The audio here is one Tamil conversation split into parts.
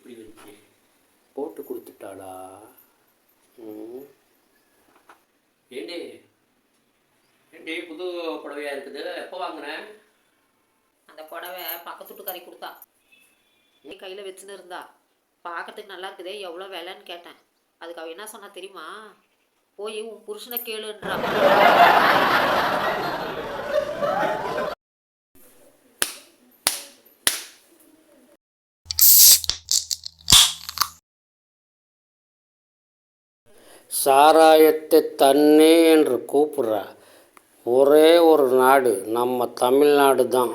எப்படி வந்துச்சு போட்டு கொடுத்துட்டாளா? ம். ஏண்டி? ஏண்டி புது புடவையா இருக்குது? எப்போ வாங்கினேன் அந்த புடவை பக்கத்து கறி கொடுத்தா. நீ கையில் வச்சுன்னு இருந்தா. பார்க்கறதுக்கு நல்லா இருக்குதே எவ்வளோ விலைன்னு கேட்டேன். அதுக்கு அவள் என்ன சொன்னா தெரியுமா? போய் உன் புருஷனை கேளுன்றா. சாராயத்தை தண்ணே என்று கூப்பிட்ற. ஒரே ஒரு நாடு நம்ம தமிழ்நாடு தான்.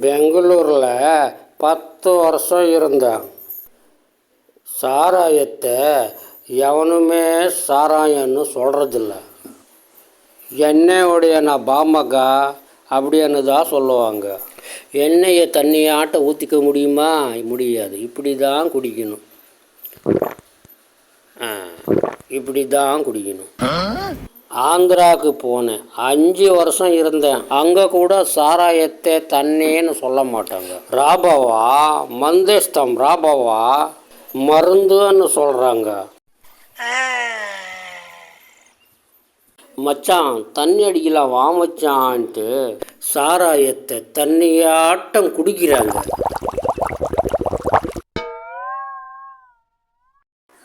பெங்களூரில் பத்து வருஷம் இருந்தேன். சாராயத்தை எவனுமே சாராயம்னு சொல்கிறதில்ல எண்ணெயோடைய நான் பாமகா அப்படின்னு தான் சொல்லுவாங்க. எண்ணெயை தண்ணியாட்ட ஊற்றிக்க முடியுமா? முடியாது. இப்படி தான் குடிக்கணும். ஆ, இப்படி தான் குடிக்கணும். ஆந்திராவுக்கு போனேன். அஞ்சு வருஷம் இருந்தேன். அங்கே கூட சாராயத்தை தண்ணேன்னு சொல்ல மாட்டாங்க. ராபவா மந்தேஸ்தம் ராபவா மருந்துன்னு சொல்கிறாங்க மச்சான் தண்ணி அடிக்கலாம் வா மச்சான்ட்டு சாராயத்தை தண்ணியாட்டம் குடிக்கிறாங்க.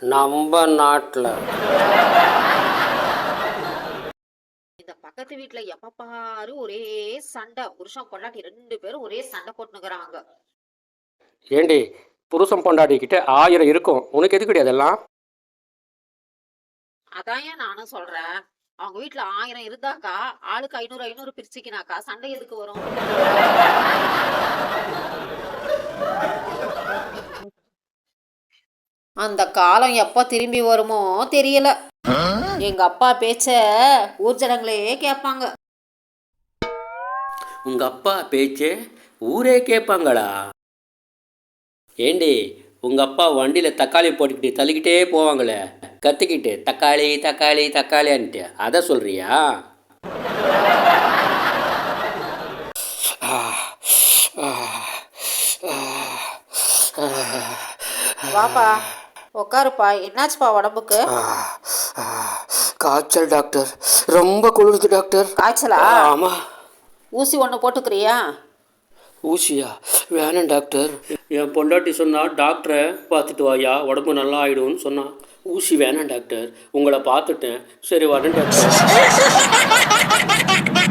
நம்ம நாட்டில். இந்த பக்கத்து வீட்டில் எப்போ பாரு ஒரே சண்டை. புருஷன் பொண்டாட்டி ரெண்டு பேரும் ஒரே சண்டை போட்டுனுக்குறாங்க ஏண்டி புருஷன் பொண்டாட்டிக்கிட்ட ஆயிரம் இருக்கும். உனக்கு எது கிடையாது எல்லாம் அதான் ஏன் நானும் சொல்றேன். அவங்க வீட்ல ஆயிரம் இருந்தாக்கா ஆளுக்கு ஐநூறு ஐநூறு பிரிச்சுக்கினாக்கா சண்டை எதுக்கு வரும்? அந்த காலம் எப்போ திரும்பி வருமோ தெரியல. எங்க அப்பா பேச்ச ஊர் ஜனங்களே கேட்பாங்க உங்கள் அப்பா பேச்சே ஊரே கேட்பாங்களா ஏண்டி உங்கள் அப்பா வண்டியில் தக்காளி போட்டுக்கிட்டு தள்ளிக்கிட்டே போவாங்களே? கத்திக்கிட்டு தக்காளி தக்காளி தக்காளின்ட்டு அதை சொல்கிறியா வாப்பா. உட்காருப்பா. என்னாச்சுப்பா உடம்புக்கு? காய்ச்சல் டாக்டர். ரொம்ப குளிருது டாக்டர். காய்ச்சலா? ஆமாம் ஊசி ஒன்று போட்டுக்கிறியா? ஊசியா? வேணாம் டாக்டர். என் பொண்டாட்டி சொன்னா டாக்டரை பார்த்துட்டு வாயா உடம்பு நல்லா ஆயிடும்னு சொன்னா. ஊசி வேணாம் டாக்டர். உங்களை பார்த்துட்டேன். சரி வரேன் டாக்டர்.